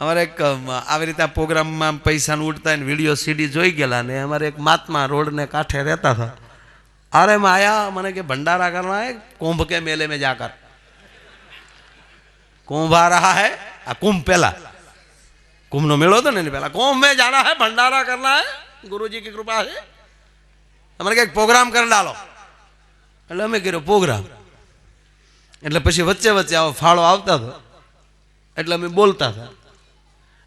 અમારે એક આવી રીતે પ્રોગ્રામમાં પૈસાને ઉડતા ને વીડિયો સીડી જોઈ ગયેલા ને અમારે એક માતમાં રોડને કાંઠે રહેતા હતા. અરે આયા, મને કે ભંડારા કરવા હે કુંભ કે મેલે મેં જાકર કુંભ આ રહા હે, આ કુંભ પહેલા કુંભનો મેળો હતો ને એની પહેલા કુંભ મેં જાણા હે, ભંડારા કરના હે, ગુરુજી કી કૃપા હે. અમારે કંઈક પ્રોગ્રામ કરી ડાલો. એટલે અમે કર્યો પ્રોગ્રામ. એટલે પછી વચ્ચે વચ્ચે આવો ફાળો આવતા હતો. એટલે અમે બોલતા હતા.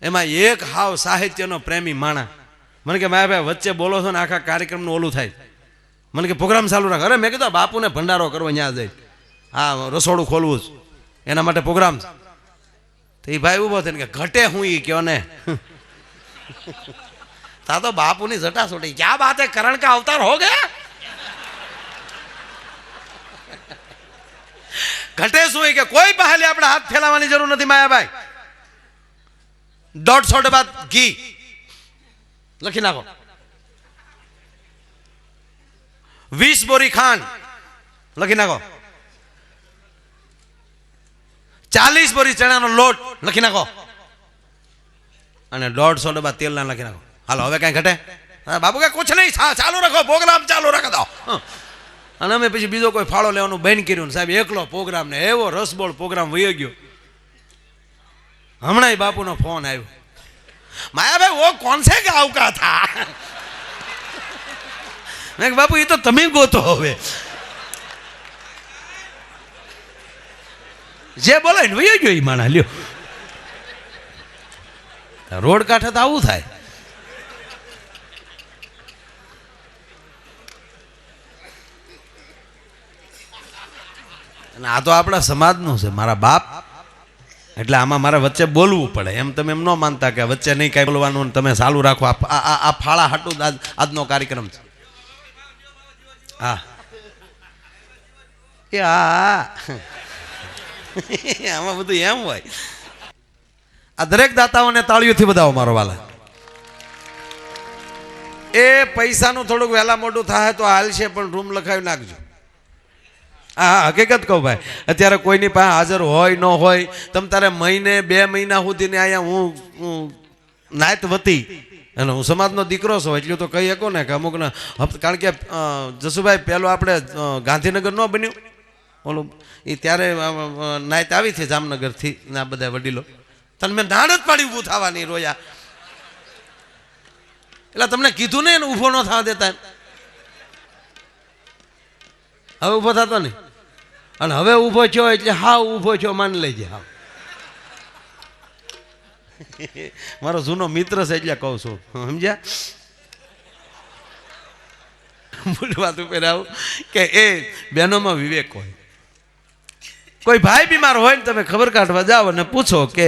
એમાં એક હાવ સાહિત્યનો પ્રેમી માણા મને કે, માયા ભાઈ, વચ્ચે બોલો છો ને આખા કાર્યક્રમનું ઓલું થાય. મને કે, પ્રોગ્રામ ચાલુ રાખ. અરે, મેં કીધું બાપુને ભંડારો કરવો ત્યાં જઈ હા, રસોડું ખોલવું જ એના માટે પ્રોગ્રામ તો એ ભાઈ ઊભો થઈને કે, ઘટે હું એ કયો ને? તા તો બાપુની જટા છોટી ક્યાં બાત કરણ કા અવતાર હો ગયા? ઘટે શું કે, કોઈ પહેલે આપણે હાથ ફેલાવવાની જરૂર નથી માયાભાઈ દોઢસો ડબ્બા ઘી. લખી નાખો. વીસ બોરી ખાંડ. લખી નાખો. ચાલીસ બોરી ચણાનો લોટ. લખી નાખો. અને દોઢસો ડબ્બા તેલના લખી નાખો. હાલો, હવે કાંઈ ઘટે? બાબુ કે કુછ નહીં ચાલુ રાખો, પ્રોગ્રામ ચાલુ રાખો દો. અને અમે પછી બીજો કોઈ ફાળો લેવાનું બંધ કર્યું સાહેબ, એકલો પ્રોગ્રામ ને, એવો રસબોળ પ્રોગ્રામ વયો ગયો. હમણાં બાપુનો ફોન આવ્યો. માયાભાઈ વો કોણ છે કે આવકા થા? મેં બાપુ, એ તો તમે ગોતો હવે. જે બોલાય ને વયો એ માણા લ્યો. રોડ કાંઠે તો આવું થાય. અને આ તો આપણા સમાજનું છે, મારા બાપ એટલે આમાં મારે વચ્ચે બોલવું પડે. એમ તમે એમ ન માનતા કે વચ્ચે નહીં કાંઈ બોલવાનું તમે ચાલુ રાખો. આ આ- ફાળા હાટું આજ આજનો કાર્યક્રમ છે. હા. એ આમાં બધું એમ હોય. આ દરેક દાતાઓને તાળીઓથી બધાઓ મારો વાલા. એ પૈસાનું થોડુંક વહેલા મોટું થાય તો હાલશે, પણ રૂમ લખાવી નાખજો. હા હકીકત કહું ભાઈ. અત્યારે કોઈની પાસે હાજર હોય, ન હોય, તમ તારે મહિને, બે મહિના સુધીને અહીંયા હું નાયત વતી. અને હું સમાજનો દીકરો છું, એટલું તો કહી શકો ને કે અમુકને કારણ કે જસુભાઈ પહેલો આપણે ગાંધીનગર ન બન્યું. ઓલું એ ત્યારે નાયત આવી છે જામનગરથી, ના બધા વડીલો. તને મેં નાણ જ પાડી ઊભું થવાની, રોયા. એટલે તમને કીધું ને એને ઊભો ન થવા દેતા. હવે ઊભો થતો નહીં. અને હવે ઊભો છો એટલે હા ઊભો છો માન લેજે હા મારો જૂનો મિત્ર છે એટલે કહું છું. સમજ્યા? મૂળ વાત ઉપર આવું કે એ બહેનોમાં વિવેક હોય. કોઈ ભાઈ બીમાર હોય ને તમે ખબર કાઢવા જાઓ અને પૂછો કે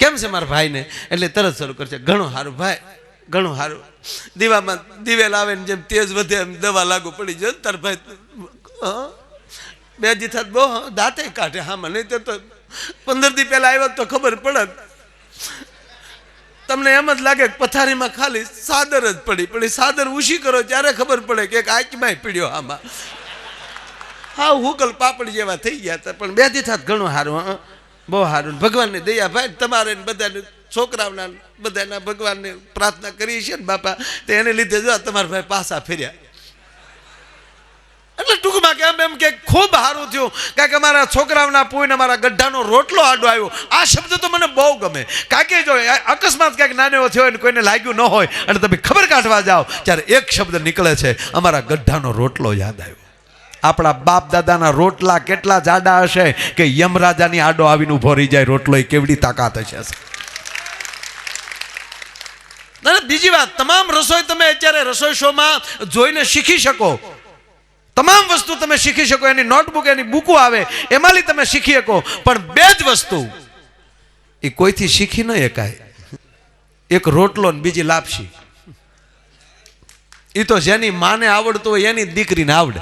કેમ છે મારા ભાઈને? એટલે તરત શરૂ કરશે. ઘણું સારું ભાઈ. ઘણું સારું. દીવામાં દિવેલ આવે ને જેમ તેજ વધે એમ દવા લાગુ પડી જાય તાર ભાઈ બે જી થાત બહુ દાંતે કાઢે હા મને તે તો પંદર દી પહેલા આવ્યો તો ખબર પડત તમને એમ જ લાગે કે પથારીમાં ખાલી સાદર જ પડી. પડી સાદર ઉછી કરો ત્યારે ખબર પડે કે એક આંચમાંય પીડ્યો આમાં હા હુકલ પાપડી જેવા થઈ ગયા હતા. પણ બે દી થાત ઘણું સારું બહુ સારું. ભગવાનની દયા, ભાઈ, તમારે બધાને છોકરાઓના બધાના ભગવાનને પ્રાર્થના કરી છે ને બાપા, તો એને લીધે જો તમારા ભાઈ પાછા ફેર્યા. એટલે ટૂંકમાં કે એમ એમ કે ખૂબ સારું થયું કારણ કે અમારા છોકરાઓના પૂઈને અમારા ગઢાનો રોટલો આડો આવ્યો. આ શબ્દ તો મને બહુ ગમે. કારણ કે જો અકસ્માત ક્યાંક નાનો થયો હોય ને કોઈને લાગ્યું ન હોય, અને તમે ખબર કાઢવા જાઓ, ત્યારે એક શબ્દ નીકળે છે, અમારા ગઢાનો રોટલો યાદ આવ્યો. આપણા બાપ દાદાના રોટલા કેટલા જાડા હશે કે યમરાજાની આડો આવીને ઊભો રહી જાય રોટલો એ કેવડી તાકાત હશે. અને બીજી વાત, તમામ રસોઈ તમે અત્યારે રસોઈ શોમાં જોઈને શીખી શકો. તમામ વસ્તુ તમે શીખી શકો, એની નોટબુક એની બુકો આવે એમાંથી તમે શીખી શકો. પણ બે જ વસ્તુ, એ કોઈથી શીખી ન એકાય. એક રોટલો ને બીજી લાપસી એ તો જેની માને આવડતું હોય એની દીકરીને આવડે.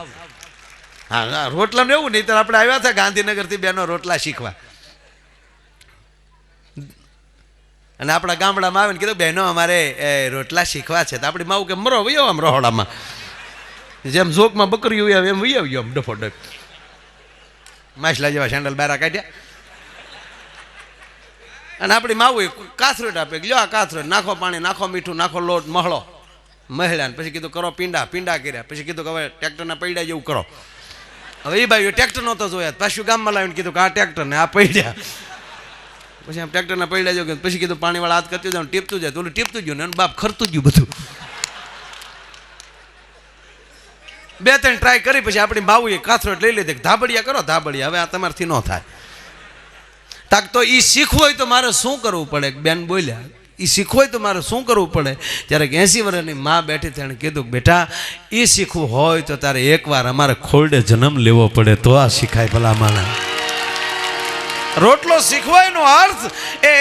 હા રોટલામાં એવું નહીં આપણે આવ્યા હતા ગાંધીનગરથી બેનો રોટલા શીખવા. અને આપણા ગામડામાં આવીને કીધું, બહેનો, અમારે રોટલા શીખવા છે. તો આપણી માવું કે, મરો, વયો આમ રહોડામાં. જેમ ઝોકમાં બકરી હોય એમ વહી આવ્યો આમ ડફો ડફ માછલા જેવા સેન્ડલ બારા કાઢ્યા. અને આપણી માવું કાથરોટ આપે લ્યો આ કાથરોટ, નાખો પાણી, નાખો મીઠું, નાખો લોટ, મહળો. મહિલાને પછી કીધું, કરો પીંડા. પીંડા કર્યા. પછી કીધું કે, હવે ટ્રેક્ટરના પૈડા જેવું કરો. હવે એ ભાઈ ટ્રેક્ટર નહોતો જોયા. પાછું ગામમાં લાવીને કીધું કે, આ ટ્રેક્ટર ને આ પૈડ્યા પછી આમ ટ્રેક્ટરના પડ્યા કીધું. પછી કીધું પાણીવાળા હાથ કરતી જાય ટીપતું જાય. ઓલું ટીપતું ગયું ને બાપ ખરતું ગયું બધું. બે ત્રણ ટ્રાય કરી પછી આપણી બાવુએ કાથરોટ લઈ લીધી. ધાબડિયા કરો ધાબડિયા હવે આ તમારથી ન થાય. તાક તો એ શીખવું હોય તો મારે શું કરવું પડે? બેન બોલ્યા એ શીખવું હોય તો મારે શું કરવું પડે? ત્યારે એંસી વર્ષની મા બેઠી તેણે કીધું, બેટા એ શીખવું હોય તો તારે એકવાર અમારે ખોરડે જન્મ લેવો પડે, તો આ શીખાય ભલા માણા રોટલો શીખવાયનો અર્થ એ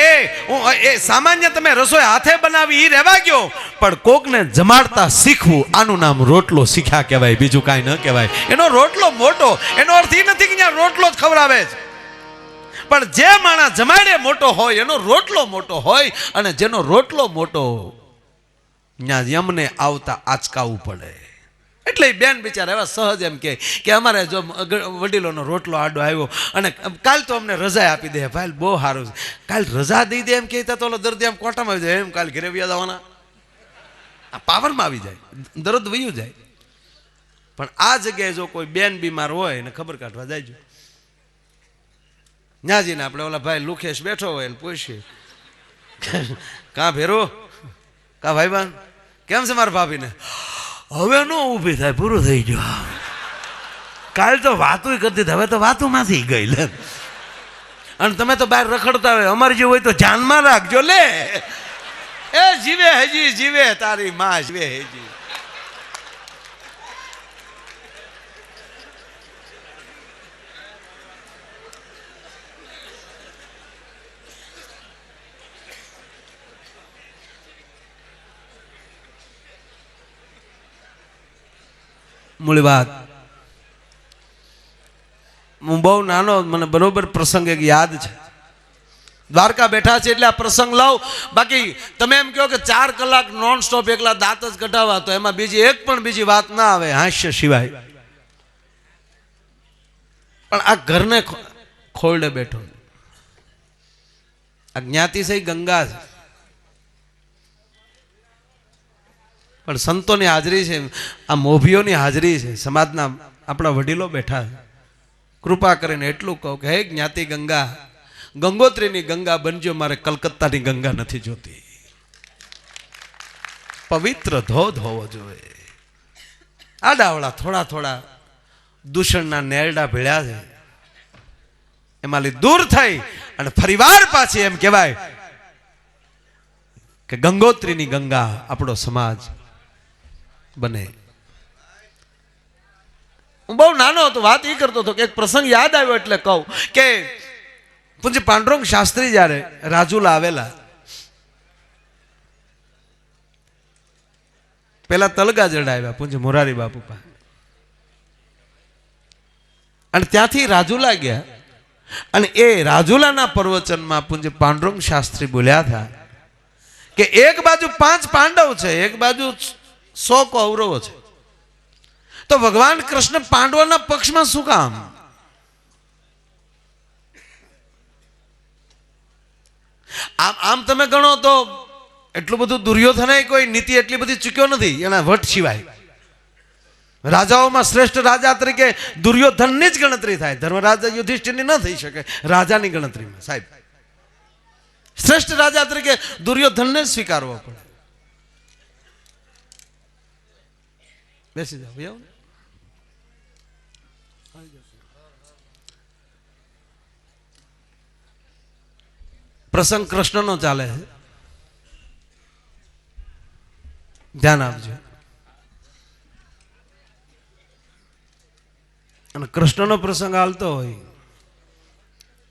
એ સામાન્ય તમે રસોઈ હાથે બનાવી એ રહેવા ગયો પણ કોકને જમાડતા શીખવું, આનું નામ રોટલો શીખ્યા કહેવાય, બીજું કાંઈ ન કહેવાય. એનો રોટલો મોટો, એનો અર્થ એ નથી કે ત્યાં રોટલો જ ખવડાવે છે. પણ જે માણસ જમાડે મોટો હોય, એનો રોટલો મોટો હોય, અને જેનો રોટલો મોટો ત્યાં યમને આવતા આંચકાવું પડે. એટલે બેન બિચારા એવા સહજ એમ કે કે અમારે જો વડીલોનો રોટલો આડો આવ્યો અને કાલ તો અમને રજા આપી દે, ભાઈ બહુ સારું છે. કાલ રજા દઈ દે એમ કહેતા તો ઓલો દર્દી આમ કોટામાં આવી જાય, એમ કાલ ઘરે વ્યા જવાના. આ પાવરમાં આવી જાય, દર્દ વયું જાય. પણ આ જગ્યાએ જો કોઈ બેન બીમાર હોય એને ખબર કાઢવા જાયજો. ન્યાજીને આપણે ઓલા ભાઈ લુખેશ બેઠો હોય ને પૂછીએ. કાં ભેરો? ભાઈ ભાઈબાન કેમ છે મારા ભાભીને? હવે નો ઊભી થાય, પૂરું થઈ ગયું. કાલ તો વાતું કરતી હતી હવે તો વાતુંમાંથી ગઈ લે. અને તમે તો બહાર રખડતા હોય, અમારે જેવું હોય તો ધ્યાનમાં રાખજો, લે. એ જીવે હજી, જીવે તારી માં, જીવે હજી. મૂળ વાત. હું બહુ નાનો, મને બરોબર પ્રસંગ એક યાદ છે. દ્વારકા બેઠા છે એટલે આ પ્રસંગ લાવ. બાકી તમે એમ કહો કે ચાર કલાક નોન સ્ટોપ એકલા દાંત જ કઢાવા તો એમાં બીજી એક પણ બીજી વાત ના આવે, હાસ્ય સિવાય. પણ આ ઘરને ખોરડે બેઠો. આ જ્ઞાતિ છે ગંગા છે. પણ સંતોની હાજરી છે આ મોભીઓની હાજરી છે. સમાજના આપણા વડીલો બેઠા છે. કૃપા કરીને એટલું કહું કે, હે જ્ઞાતિ ગંગા, ગંગોત્રીની ગંગા બનજો, મારે કલકત્તાની ગંગા નથી જોતી. પવિત્ર ધોધ હોવો જોઈએ. આડાવડા થોડા થોડા દૂષણના નેરડા ભેળ્યા છે. એમાંથી દૂર થઈ અને ફરીવાર પાછી એમ કહેવાય કે ગંગોત્રીની ગંગા આપણો સમાજ બને. હું બહુ નાનો હતો, વાત એ કરતો હતો કે એક પ્રસંગ યાદ આવ્યો એટલે કહું કે પૂજ્ય પાંડુરંગ શાસ્ત્રી જ્યારે રાજુલા આવેલા, પેલા તલગા જડાવ્યા પૂજ્ય મોરારી બાપુ પા અને ત્યાંથી રાજુલા ગયા અને એ રાજુલાના પ્રવચનમાં પૂજ્ય પાંડુરંગ શાસ્ત્રી બોલ્યા હતા કે એક બાજુ પાંચ પાંડવ છે, એક બાજુ સો કૌરવો છે. તો ભગવાન કૃષ્ણ પાંડવોના પક્ષમાં શું કામ? આમ આમ તમે ગણો તો એટલું બધું દુર્યોધને કોઈ નીતિ એટલી બધી ચૂક્યો નથી, એના વટ સિવાય. રાજાઓમાં શ્રેષ્ઠ રાજા તરીકે દુર્યોધનની જ ગણતરી થાય. ધર્મરાજા યુધિષ્ઠિરની ન થઈ શકે, રાજાની ગણતરીમાં, સાહેબ. શ્રેષ્ઠ રાજા તરીકે દુર્યોધનને જ સ્વીકારવો પડે. બેસી જાઓ પ્રસંગ કૃષ્ણનો ચાલે છે ધ્યાન આપજો અને કૃષ્ણનો પ્રસંગ હાલતો હોય.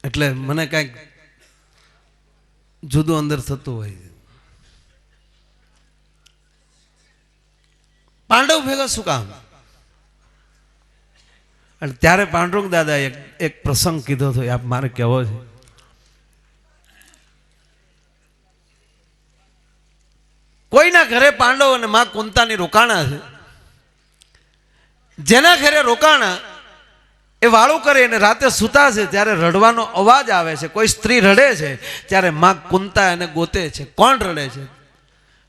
એટલે મને કાંઈક જુદું અંદર થતું હોય. પાંડવ ભેગા શું કામ? અને ત્યારે પાંડુરંગ દાદા એક એક પ્રસંગ કીધો હતો આપ મારે કહેવો છે. કોઈના ઘરે પાંડવ અને માં કુંતાની રોકાણા છે. જેના ઘરે રોકાણા, એ વાળું કરે અને રાતે સૂતા છે, ત્યારે રડવાનો અવાજ આવે છે. કોઈ સ્ત્રી રડે છે, ત્યારે માં કુંતા એને ગોતે છે. કોણ રડે છે?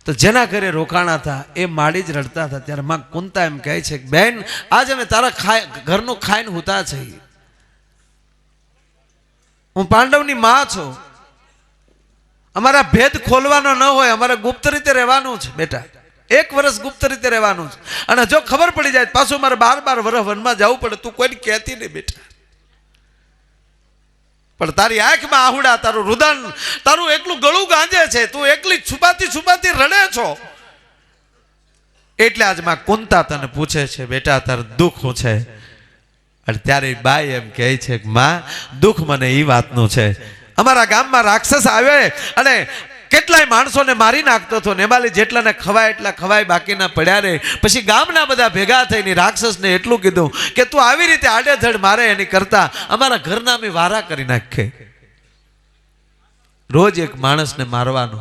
તો જેના ઘરે રોકાણા હતા, એ માડી જ રડતા હતા. ત્યારે માં કુંતા એમ કહે છે બેન, આજ અમે તારા ખાય, ઘરનું ખાઈને હુતા છે હું પાંડવની માં છું. અમારા ભેદ ખોલવાનો ન હોય, અમારે ગુપ્ત રીતે રહેવાનું છે, બેટા. એક વર્ષ ગુપ્ત રીતે રહેવાનું છે. અને જો ખબર પડી જાય પાછું મારે બાર બાર વર્ષ વનમાં જવું પડે. તું કોઈને કહેતી નહીં, બેટા. પણ તારી આંખમાં આહુડા, તારું રુદન, તારું એકલું ગળું ગાંજે છે, તું એકલી છુપાતી છુપાતી રડે છો. એટલે આજમાં કુંતા તને પૂછે છે, બેટા, તારું દુઃખ છે? અને ત્યારે બાઈ એમ કહે છે કે, માં, દુઃખ મને એ વાતનું છે. અમારા ગામમાં રાક્ષસ આવે અને કેટલાય માણસોને મારી નાખતો હતો. નેબાલી જેટલાને ખવાય એટલા ખવાય, બાકીના પડ્યા રે. પછી ગામના બધા ભેગા થઈને રાક્ષસને એટલું કીધું કે તું આવી રીતે આડેધડ મારે એની કરતા અમારા ઘરના અમે વારા કરી નાખે રોજ એક માણસને મારવાનો.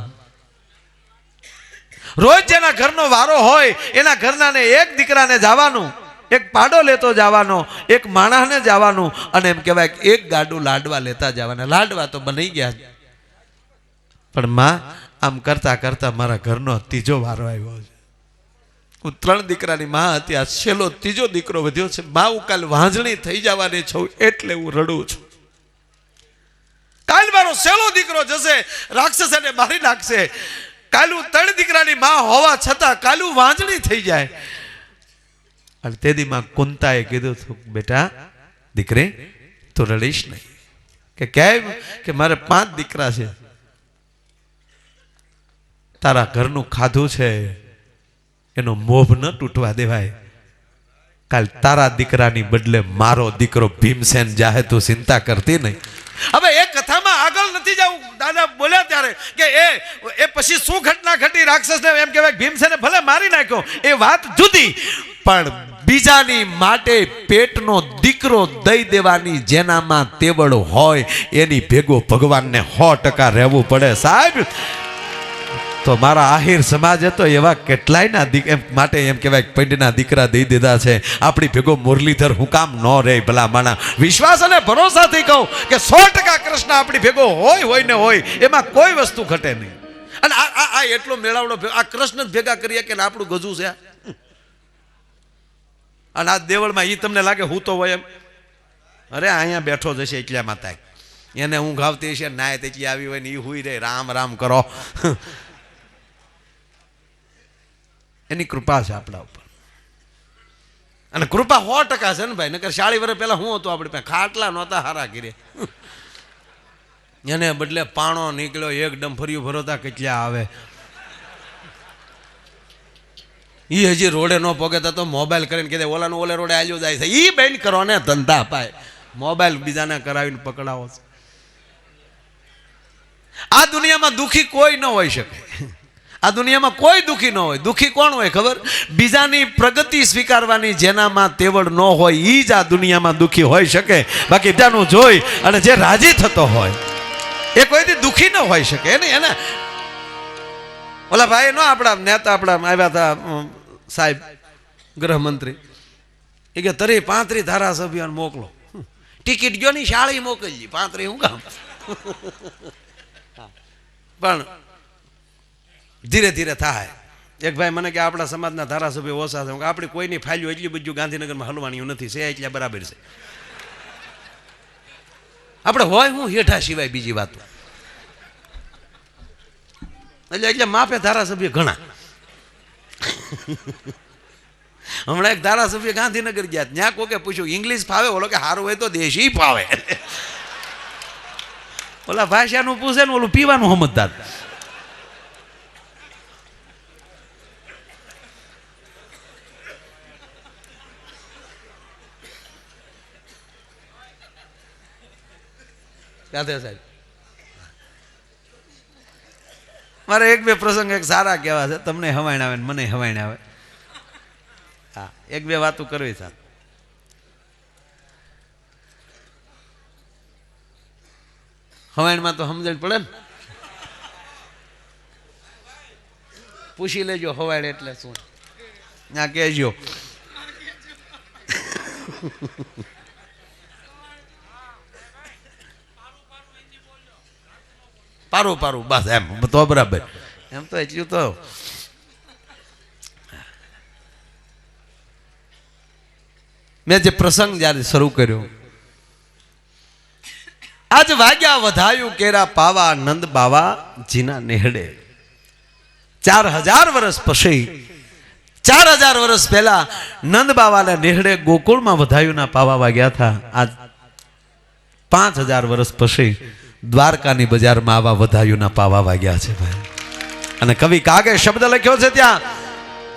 રોજ જેના ઘરનો વારો હોય, એના ઘરનાને એક દીકરાને જવાનું, એક પાડો લેતો જવાનો, એક માણસને જવાનું, અને એમ કહેવાય એક ગાડું લાડવા લેતા જવાના. લાડવા તો બની ગયા. પણ માં આમ કરતા કરતા મારા ઘરનો ત્રીજો વારો આવ્યો છે. હું ત્રણ દીકરાની માં હતી, આ છેલ્લો ત્રીજો દીકરો વધ્યો છે. માં હું કાલ વાંજણી થઈ જવાની છું, એટલે હું રડું છું. કાલ મારો છેલ્લો દીકરો જશે રાક્ષસ એને મારી નાખશે. કાલુ ત્રણ દીકરાની માં હોવા છતાં કાલુ વાંજણી થઈ જાય. અને તેથી માં કુંતાએ કીધું હતું, બેટા, દીકરી, તું રડીશ નહીં. કે કેમ? કે મારે પાંચ દીકરા છે. તારા ઘરનું ખાધું છે, એનો મોભ ન તૂટવા દેવાય. કાલ તારા દીકરાની બદલે મારો દીકરો ભીમસેન જાહે તું ચિંતા કરતી નહીં. હવે એ કથામાં આગળ નથી જવું દાદા બોલ્યા ત્યારે કે એ એ પછી શું ઘટના ઘટી? રાક્ષસને એમ કહેવાય, ભીમસેને ભલે મારી નાખ્યો, એ વાત જુદી. પણ બીજાની માટે પેટનો દીકરો દઈ દેવાની જેનામાં તેવડ હોય, એની ભેગો ભગવાનને સો ટકા રહેવું પડે. સાહેબ તો મારા આહિર સમાજ હતો એવા કેટલાયના દીક માટે એમ કહેવાય પંડના દીકરા દઈ દીધા છે. આપણી ભેગો મુરલીધર હું કામ ન રહે ભલા માણા. વિશ્વાસ અને ભરોસાથી કહું કે સો ટકા કૃષ્ણ આપણી ભેગો હોય હોય ને હોય, એમાં કોઈ વસ્તુ ઘટે નહીં. અને આ આ એટલો મેળાવડો આ કૃષ્ણ જ ભેગા કરીએ કે આપણું ગજું છે અને આ દેવળમાં એ તમને લાગે હું તો હોય એમ. અરે અહીંયા બેઠો જશે એટલા માતા એને હું ગાવતી છે નાય તેચી આવી હોય ને એ હુઈ રે રામ રામ કરો. એની કૃપા છે આપણા ઉપર. અને કૃપા સો ટકા છે ને ભાઈ, નકર શાળી વર્ષ પહેલાં શું હતું, આપણે પાસે ખાટલા નહોતા હારા ગીરે એને બદલે પાણો નીકળ્યો એક ડંફરિયું ભરોતા કેટલા આવે. એ હજી રોડે ન પોગે તો મોબાઈલ કરીને કીધે ઓલાનું ઓલે રોડે આલ્યો જાય છે. એ બેન કરો ને ધંધા પાય મોબાઈલ બીજાને કરાવીને પકડાવો આ દુનિયામાં દુખી કોઈ ન હોઈ શકે. આ દુનિયામાં કોઈ દુઃખી ન હોય. દુખી કોણ હોય ખબર? બીજાની પ્રગતિ સ્વીકારવાની જેનામાં તેવડ ન હોય એ જ આ દુનિયામાં દુઃખી હોઈ શકે. બાકી બીજાનું જોઈ અને જે રાજી થતો હોય, એ કોઈથી દુઃખી ન હોઈ શકે. એને એને ઓલા ભાઈ નો આપણા નેતા આપણા આવ્યા હતા સાહેબ, ગૃહમંત્રી. એ કે તરી પાંત્રી ધારાસભ્યોને મોકલો. ટિકિટ ગયો ની શાળી મોકલજી. પાંત્રી હું કામ? પણ ધીરે ધીરે થાય. એક ભાઈ મને કે આપણા સમાજના ધારાસભ્ય ઓછા છે. આપણી કોઈની ફાઇલ્યું એટલી બધું ગાંધીનગરમાં હલવાણીયું નથી. છે એટલે બરાબર છે. આપણે હોય હું હેઠા સિવાય બીજી વાત. એટલે એટલે માપે ધારાસભ્ય ઘણા. હમણાં એક ધારાસભ્ય ગાંધીનગર ગયા. ત્યાં કોકે પૂછ્યું, ઇંગ્લિશ ફાવે? ઓલો કે સારું હોય તો દેશી ફાવે. ઓલા ભાષાનું પૂછે ને ઓલું પીવાનું સમજદાર. રાધે સાહેબ. મારે એક બે પ્રસંગ એક સારા કહેવા છે. તમને હવાઈણ આવે ને મને હવાણ આવે. હા, એક બે વાતો કરવી સાહેબ હવાઈણમાં તો સમજણ પડે ને? પૂછી લેજો હવાઈણ એટલે શું. ના, કહેજો. પારું પારું, બસ એમ, તો બરાબર. એમ તો એટલું તો. મેં જે પ્રસંગ જ્યારે શરૂ કર્યો, આજ વાગ્યા વધાયું કેરા પાવા નંદ બાવા જીના નેહડે. ચાર હજાર વર્ષ પછી, ચાર હજાર વર્ષ પહેલા નંદ બાવાના નેહડે ગોકુળમાં વધાયુના પાવા વાગ્યા હતા. આજ પાંચ હજાર વર્ષ પછી દ્વારકાની બજારમાં આવા વધાયુના પાવા વાગ્યા છે ભાઈ. અને કવિ કાગે શબ્દ લખ્યો છે ત્યાં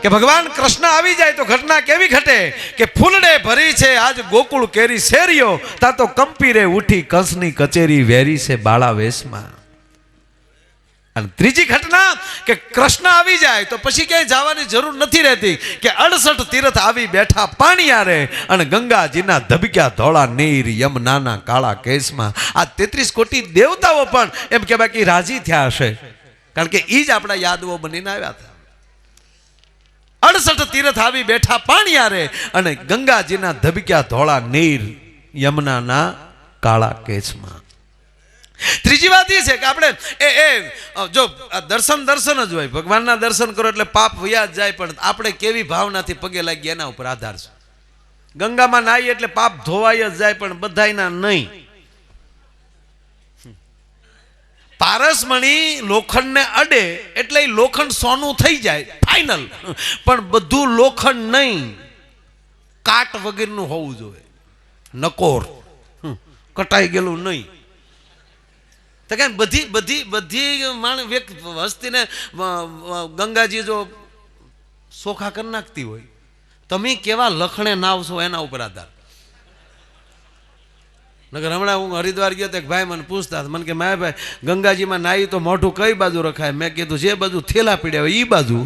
કે ભગવાન કૃષ્ણ આવી જાય તો ઘટના કેવી ઘટે? કે ફૂલડે ભરી છે, આજ ગોકુળ કેરી શેરીઓ, તા તો કંપી રે ઉઠી કંસની કચેરી વેરી છે બાળા વેશમાં અને ત્રીજી ઘટના કે કૃષ્ણ આવી જાય તો પછી ક્યાંય જવાની જરૂર નથી રહેતી કે અડસઠ તીર્થ આવી બેઠા પાણીયારે અને ગંગાજીના ધબક્યા ધોળા નીર, યમનાના કાળા કેસમાં આ તેત્રીસ કોટી દેવતાઓ પણ એમ કે બાકી રાજી થયા હશે. કારણ કે એ જ આપણા યાદવો બનીને આવ્યા હતા. અડસઠ તીર્થ આવી બેઠા પાણીયારે અને ગંગાજીના ધબક્યા ધોળા નીર, યમનાના કાળા કેસમાં ત્રીજી વાત એ છે કે આપણે એ એ જો દર્શન દર્શન જ હોય. ભગવાનના દર્શન કરો એટલે પાપ વ્યાજ જાય, પણ આપણે કેવી ભાવનાથી પગે લાગીએ એના ઉપર આધાર છે. ગંગામાં નાહી એટલે પાપ ધોવાય જ જાય, પણ બધાયના નહીં. પારસમણી લોખંડને અડે એટલે લોખંડ સોનું થઈ જાય ફાઇનલ પણ બધું લોખંડ નહીં. કાટ વગરનું હોવું જોઈએ. નકોર. કટાઈ ગયેલું નહીં. તો કે બધી બધી બધી માણ વ્યક્તિ વસ્તીને ગંગાજી જો સોખા કરી નાખતી હોય, તમે કેવા લખણે નાવશો એના ઉપર આધાર નગર હમણાં હું હરિદ્વાર ગયો તો એક ભાઈ મને પૂછતા. મને કે, માયા ભાઈ, ગંગાજીમાં નાહી તો મોઢું કઈ બાજુ રખાય મેં કીધું, જે બાજુ થેલા પીડ્યા હોય એ બાજુ